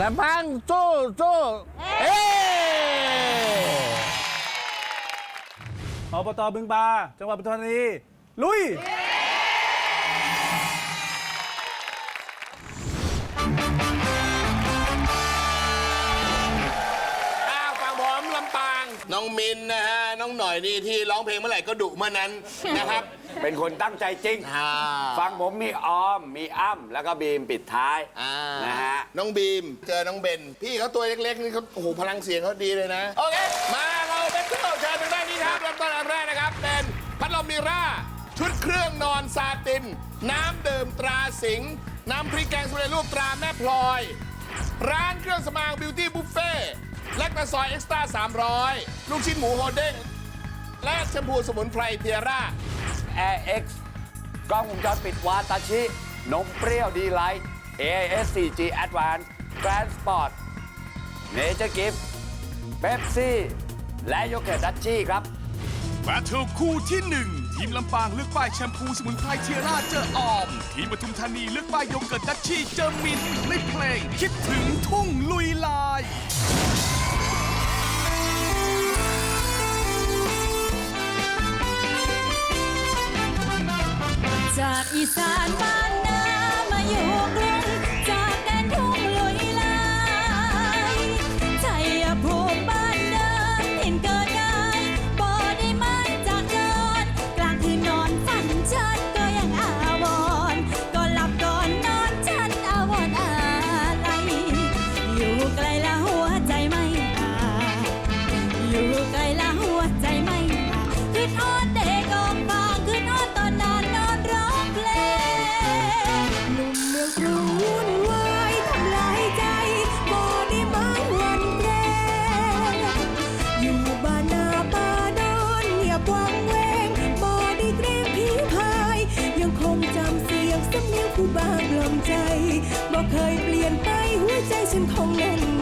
ลำพังสู้สู้เอ้อบตบึงบา จังหวัดปทุมธานี ลุย อ้าวฟังผมลำปาง น้องมินนะฮะ น้องหน่อยนี่ที่ร้องเพลงเมื่อไหร่ก็ดุเมื่อนั้นนะครับ เป็นคนตั้งใจจริง อ่า ฟังผมมีออม มีอ้ำแล้วก็บีมปิดท้ายอ่านะฮะ น้องบีม เจอน้องเบน พี่เขาตัวเล็กๆนี่เขาโอ้โหพลังเสียงเขาดีเลยนะ โอเค มาเราเป็นเที่ยวเชิญทางด้านนี้ครับเริ่มต้นอันแรกนะครับ เป็นพัดลมมีร่า ชุดเครื่องนอนซาติน น้ำดื่มตราสิงห์น้ำพริกแกงสำเร็จรูปตราแม่พลอย ร้านเครื่องสมางบิวตี้บุฟเฟ่และกระซอยเอ็กซ์ตร้า300 ลูกชิ้นหมูโฮเด้ง และแชมพูสมุนไพรเทียร่า Air X กล้องวงจรปิดวาตาชิ นมเปรี้ยวดีไลท์ AIS 4G Advance Grand Sport Nature Gift Pepsi และโยเกิร์ตดัชชี่ครับแบทเทิลคู่ที่ 1 ทีมลำปางเลือกป้ายแชมพูสมุนไพรเทียร่าเจอออม ทีมปทุมธานีเลือกป้ายโยเกิร์ตดัชชี่เจอมินในเพลง คิดถึงทุ่งลุยลา อีสานบ้าน ไปหัว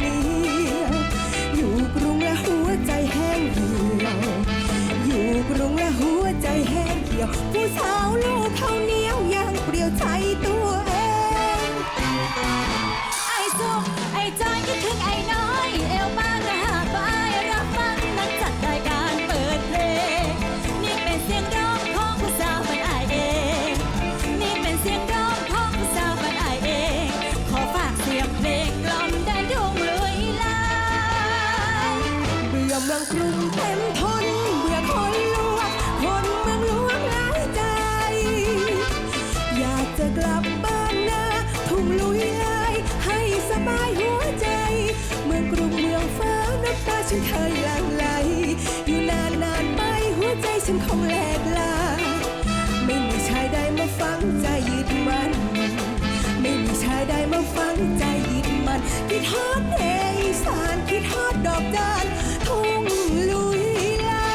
ใจยึดมันคิดฮอดเออีสานคิดฮอดดอกจานทุ่งลุยลา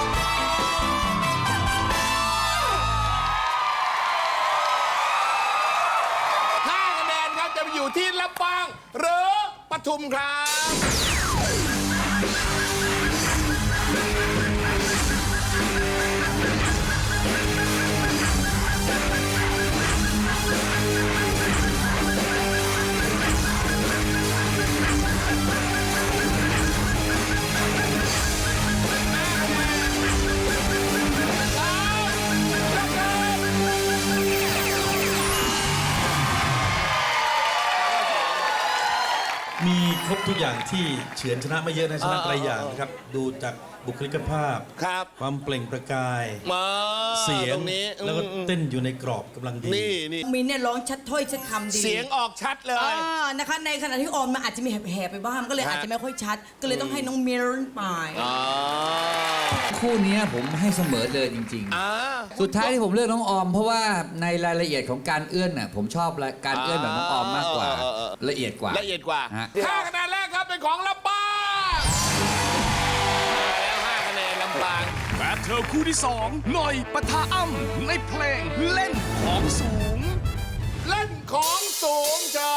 ยห้าคะแนนครับจะไปอยู่ที่ลำปางหรือปทุมครับ กอย่างที่เฉือนชนะไม่เยอะนะชนะไตรอย่างนะครับ ดูจากบุคลิกภาพ ครับความเปล่งประกาย มาเสียตงรงนี้แล้วก็อืมเต้นอยู่ในกรอบกำลังดี นี่นี่มินเนี่ยร้องชัดถ้อยชัดคำดีเสียงออกชัดเลย อ่านะคะ ในขณะที่ออมมันอาจจะมีแหบๆไปบ้างก็เลยฮะ อาจจะไม่ค่อยชัด ก็เลยต้องให้น้องมิลไป อ๋อคู่เนี้ยผมให้เสมอเลยจริง อ่า ๆ สุดท้ายที่ผมเลือกน้องออม เพราะว่าในรายละเอียดของการเอื้อนน่ะผมชอบการเอื้อนแบบน้องออมมากกว่าเออเออเออ ละเอียดกว่าละเอียดกว่าฮะ ห้าคะแน ของลำปางแล้วห้าคะแนนลำปางแบทเทิลคู่ที่2หน่อยปะทะอ้ำในเพลงเล่นของสูง เล่นของสูงเชิ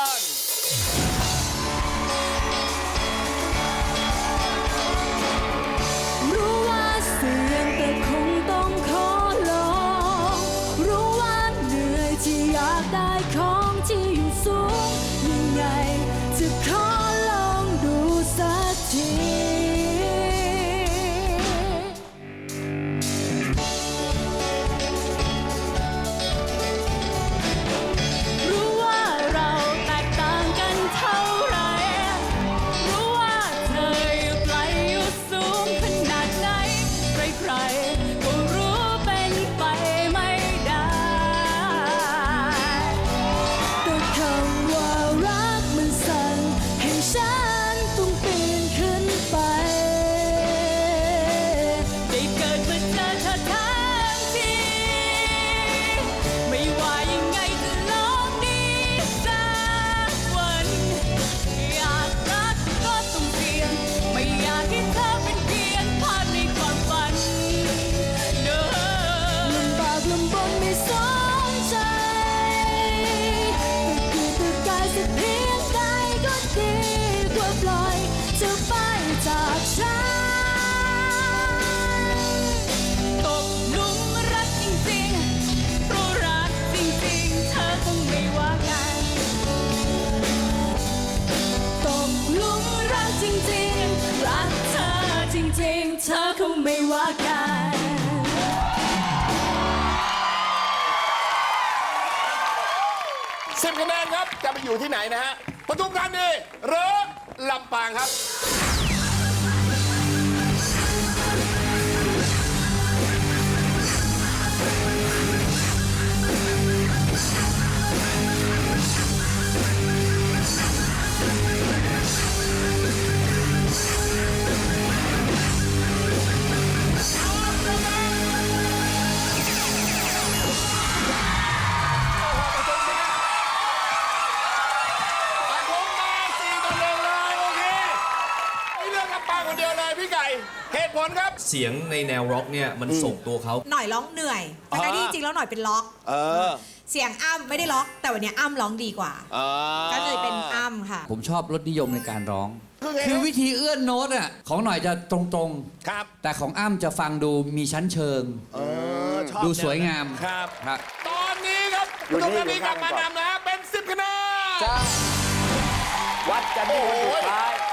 10คะแนนครับจะไปอยู่ที่ไหนนะฮะปทุมธานีหรือลำปางครับ คนเดียวเลยพี่ไก่ เหตุผลครับ เสียงในแนวร็อกเนี่ยมันส่งตัวเขา หน่อยร้องเหนื่อยทั้งๆที่จริงๆแล้วหน่อยเป็นล็อก เออ เสียงอ้ำไม่ได้ล็อก แต่วันนี้อ้ำร้องดีกว่าก็เลยเป็นอ้ำค่ะ ผมชอบรสนิยมในการร้องคือไงคือวิธีเอื้อนโน้ตอะของหน่อยจะตรงครับ ๆ แต่ของอ้ำจะฟังดูมีชั้นเชิง เออชอบดูสวยงามครับ ครับ ตอนนี้ครับปทุมธานีกลับมานำนะฮะเป็นสิบคะแนนจ้าวัดกันที่คนสุดโอ้ยท้าย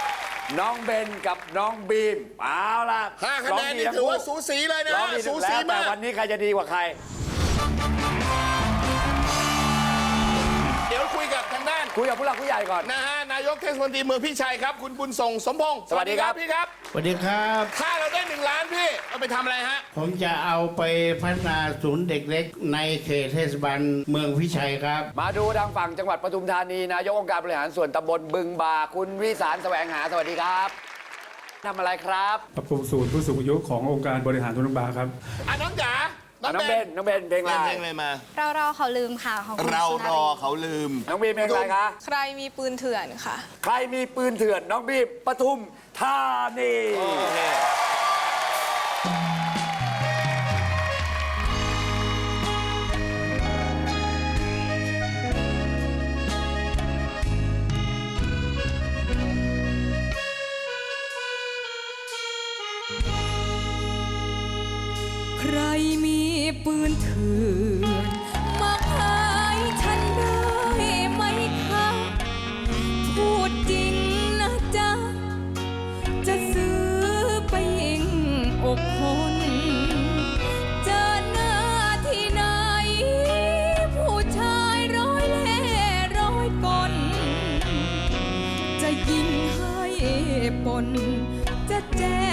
น้องเบนกับน้องบีมเอาล่ะห้าคะแนนนี่ร้งดีถือว่าทั้งสูคู่สีเลยนะร้องฮะดีสูแล้สีวแต่มาก วันนี้ใครจะดีกว่าใคร คุยกับผู้หลักผู้ใหญ่ก่อน นะฮะนายกเทศมนตรีเมืองพี่ชัยครับ คุณบุญส่งสมพงศ์สวัสดีครับ พี่ครับ สวัสดีครับ ถ้าเราได้หนึ่งล้านพี่เอาไปทำอะไรฮะ ผมจะเอาไปพัฒนาศูนย์เด็กเล็ก ในเขตเทศบาลเมืองพิชัยครับ มาดูทางฝั่งจังหวัดปทุมธานีนายกองค์การบริหารส่วนตำบลบึงบาคุณวิสารแสวงหาสวัสดีครับทำอะไรครับ ปรับปรุงศูนย์ผู้สูงอายุขององค์การบริหารส่วนตำบลครับอะน้องจ๋า น้องเบนน้องเบนเพลงอะไรเพลงอะไรมา เรารอเขาลืมค่ะของคุณเราสุรนาอรีเขาลืม น้องบีมเพลงอะไรคะใครมีปืนเถื่อนค่ะ ใครมีปืนเถื่อนน้องบีมปทุมธานีในจะแจ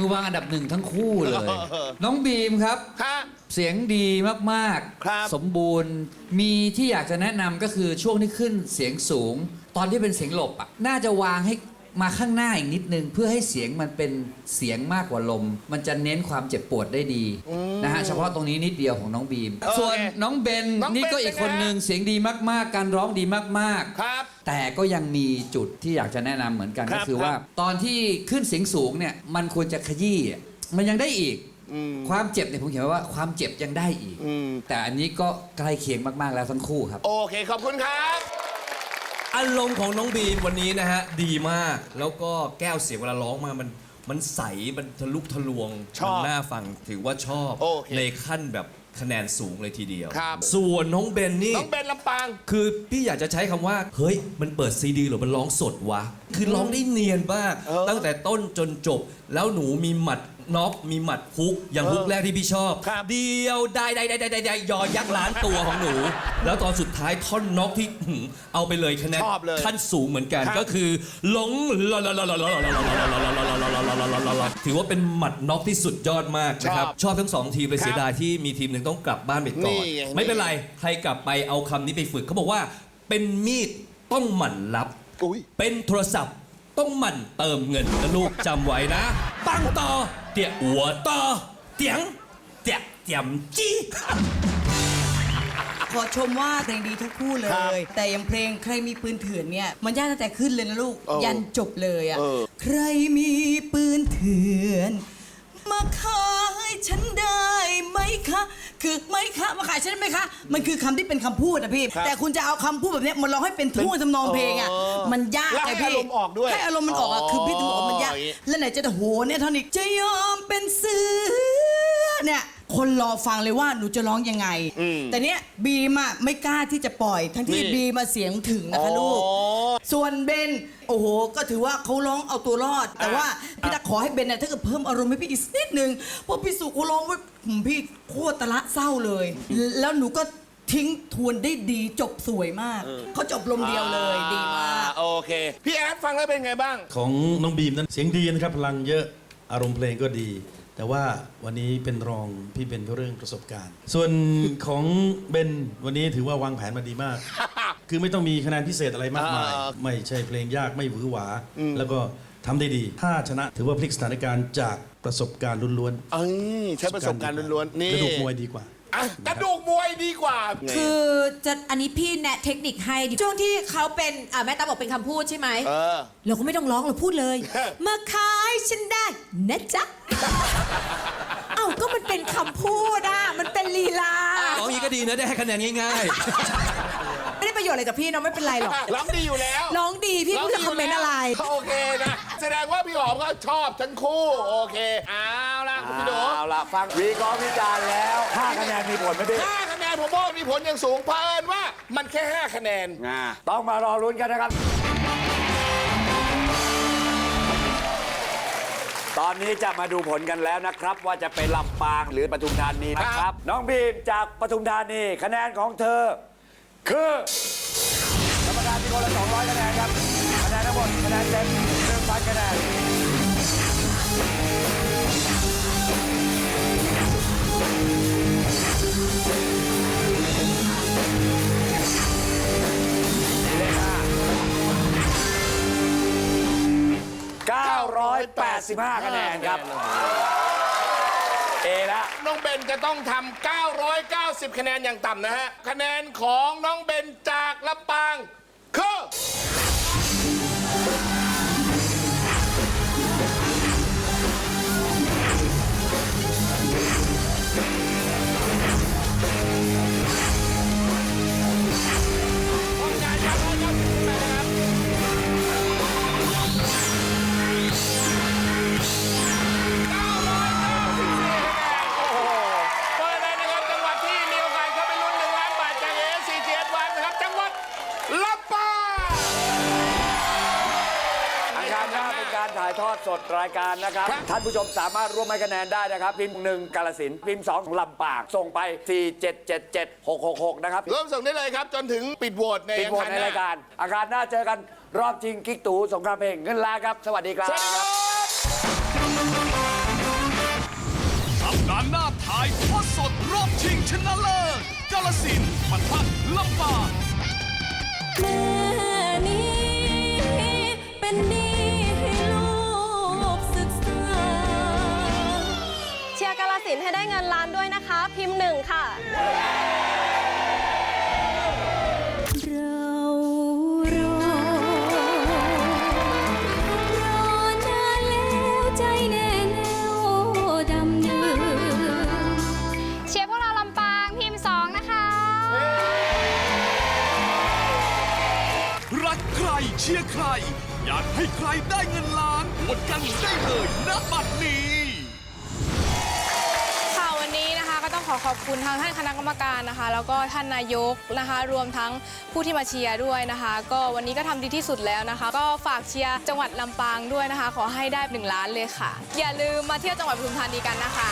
มือวางอันดับหนึ่งทั้งคู่เลยน้องบีมครับ ฮะ เสียงดีมากครับสมบูรณ์ มีที่อยากจะแนะนำก็คือช่วงที่ขึ้นเสียงสูง ตอนที่เป็นเสียงหลบอะน่าจะวางให้ มาข้างหน้าอีกนิดนึง เพื่อให้เสียงมันเป็นเสียงมากกว่าลม มันจะเน้นความเจ็บปวดได้ดีนะฮะเฉพาะตรงนี้นิดเดียวของน้องบีม โอเคส่วนน้องเบนน้องเบนนี่ก็อีกคนนึงเสียงดีมากๆ การร้องดีมากๆครับแต่ก็ยังมีจุดที่อยากจะแนะนำเหมือนกันครัก็บคือว่าครับตอนที่ขึ้นเสียงสูงเนี่ยมันควรจะขยี้อะมันยังได้อีก อืม ความเจ็บเนี่ยผมเขียนไว้ว่าความเจ็บยังได้อีกอืมแต่อันนี้ก็ใกล้เคียงมากๆแล้วทั้งคู่ครับ โอเค ขอบคุณครับ อารมณ์ของน้องบีมวันนี้นะฮะ ดีมากแล้วก็แก้วเสียงเวลาร้องมามันมันใส มันทะลุทะลวงชอบมันน่าฟังถือว่าชอบ โอเคในขั้นแบบคะแนนสูงเลยทีเดียว ครับ ส่วนน้องเบนนี่ น้องเบนลำปาง คือพี่อยากจะใช้คำว่า เฮ้ย มันเปิดซีดีหรือมันร้องสดวะ คือร้องได้เนียนมาก เออตั้งแต่ต้นจนจบ แล้วหนูมีหมัด น็อกมีหมัดฮุก อย่างเออฮุกแรกที่พี่ชอบครับ เดียวได้ได้ได้ได้ได้ได้ยอยักษ์ล้านตัวของหนู แล้วตอนสุดท้ายท่อนน็อกที่หืมเอาไปเลยคะแนนชอบเลยขั้นสูงเหมือนกันครับ ก็คือหลงถือว่าเป็นหมัดน็อกที่สุดยอดมากนะครับชอบทั้งสองทีมเลยเสียดายที่มีทีมหนึ่งต้องกลับบ้านไปก่อนนี่ไง ไม่เป็นไรใครกลับไปเอาคำนี้ไปฝึกเขาบอกว่าเป็นมีดต้องหมั่นรับ อุ้ย เป็นโทรศัพท์ต้องหมั่นเติมเงินนะลูกจำไว้นะ ปังต่อ เตี่ยอัวต่อเตียงเตี่ยเตียมจี้ขอชมว่าเพลงดีทุกคู่เลครับย แต่อยังเพลงใครมีปืนเถื่อนเนี่ย มันยากตั้งแต่ขึ้นเลยนะลูก เออยันจบเลยอะเออ ใครมีปืนเถื่อน มาขายฉันได้ไหมคะ คือไหมคะมาขายฉันได้ไหมคะ มันคือคำที่เป็นคำพูดอะพี่ ครับแต่คุณจะเอาคำพูดแบบเนี้ยมาร้องให้เป็นท่วงทำนองเพลงอะอ๋อมันยากแล้วไงให้พี่อารมณ์ออกด้วยให้อารมณ์มันออกอะคือพี่ถึงบอกว่ามันยาก อ๋ออย่างงี้ แล้วไหนจะโหเนี่ยเท่านี้จะยอมเป็นเสือเนี่ย คนรอฟังเลยว่าหนูจะร้องยังไง อืมแต่เนี้ยบีมอะไม่กล้าที่จะปล่อย ทั้งที่นี่ บีมาเสียงถึงนะคะลูก อ๋อ ส่วนเบน โอ้โห ก็ถือว่าเขาร้องเอาตัวรอด แต่ว่าพี่ตาขอให้เบนเนี่ยถ้าเกิดเพิ่มอารมณ์ให้พี่อีกนิดนึงเพราะพี่สุเขาร้องไว้หืมพี่โคตรตะละเศร้าเลย แล้วหนูก็ทิ้งทวนได้ดีจบสวยมาก เขาจบลมเดียวเลยดีมากโอเค พี่แอดฟังแล้วเป็นไงบ้าง ของน้องบีมนั้นเสียงดีนะครับ พลังเยอะอารมณ์เพลงก็ดี แต่ว่าวันนี้เป็นรองพี่เบนก็เรื่องประสบการณ์ ส่วนของเบนวันนี้ถือว่าวางแผนมาดีมาก คือไม่ต้องมีคะแนนพิเศษอะไรมากมายอ่าไม่ใช่เพลงยากไม่หวือหวา แล้วก็ทำได้ดี ถ้าชนะถือว่าพลิกสถานการณ์จากประสบการณ์ล้วนเอ้ยใช้ประสบการณ์ล้วนๆนี่กระดูกมวยดีกว่าอะกระดูกมวยดีกว่า คือจะอันนี้พี่แนะเทคนิคให้ดิช่วงที่เขาเป็นอ่าแม่ตาบอกเป็นคำพูดใช่ไหมเออเราก็ไม่ต้องร้องเราพูดเลยเออมาขายฉันได้ นะจ๊ะ เอ้าก็มันเป็นคำพูดอะ มันเป็นลีลา ร้องอย่างนี้ก็ดีนะได้ให้คะแนนง่ายไม่ได้ประโยชน์อะไรกับพี่เนาะไม่เป็นไรหรอก ร้องดีอยู่แล้วร้องดีพี่ร้ไม่รู้จะคอมเมนต์อะไร โอเคนะ แสดงว่าพี่หอมก็ชอบทั้งคู่ โอเค เอาละคุณพี่โดเอาละฟังวีกอวิจารณ์แล้ว5คะแนนมีผลไหมพี่ห้าคะแนนผมบอกมีผลอย่างสูงเพราะเอิญว่า มันแค่5คะแนน อ่าต้องมารอลุ้นกันนะครับ ตอนนี้จะมาดูผลกันแล้วนะครับ ว่าจะเป็นลำปางหรือปทุมธานีนะคครัรับบน้องบีมจากปทุมธานีคะแนนของเธอ คือกรรมการมีคนละ200คะแนนครับคะแนนทั้งหมดคะแนนเต็ม1,000คะแนน 985 คะแนนครับ เอละ น้องเบนจะต้องทำ990 คะแนนอย่างต่ำนะฮะ คะแนนของน้องเบนจากลำปางคือโอ้ายการนะครับครับ ท่านผู้ชมสามารถร่วมให้คะแนนได้นะครับ พิมพ์หนึ่งกาลสินธุ์พิมพ์สองลำปางส่งไป 4 7 7 7 6 6 6 นะครับ เริ่มส่งได้เลยครับ จนถึงปิดโหวตในปิดโหวตในอังคหรายการอังคารหน้าเจอกันรอบจริงกิ๊กตู่สงครามเพลงเงินล้านครับสวัสดีครับ สวัสดีครับ สัปดาห์หน้าถ่ายทอดสดรอบชิงชนะเลิศกาลสินธุ์ปะทะลำปาง แม่นี้เป็นหนี้ สินธุ์ให้ได้เงินล้านด้วยนะคะ พิมพ์หนึ่งค่ะ เรารอ รอนานแล้วใจแน่แน่วดำเนินเชียร์พวกเราลำปางพิมพ์สองนะคะ รักใครเชียร์ใคร อยากให้ใครได้เงินล้านโหวตกันได้เลยณบัดนี้ อขอขอบคุณทางท่านคณะกรรมการนะคะ แล้วก็ท่านนายกนะคะ รวมทั้งผู้ที่มาเชียร์ด้วยนะคะ ก็วันนี้ก็ทำดีที่สุดแล้วนะคะ ก็ฝากเชียร์จังหวัดลำปางด้วยนะคะ ขอให้ได้หนึ่งล้านเลยค่ะ อย่าลืมมาเที่ยวจังหวัดปทุมธานีกันนะคะ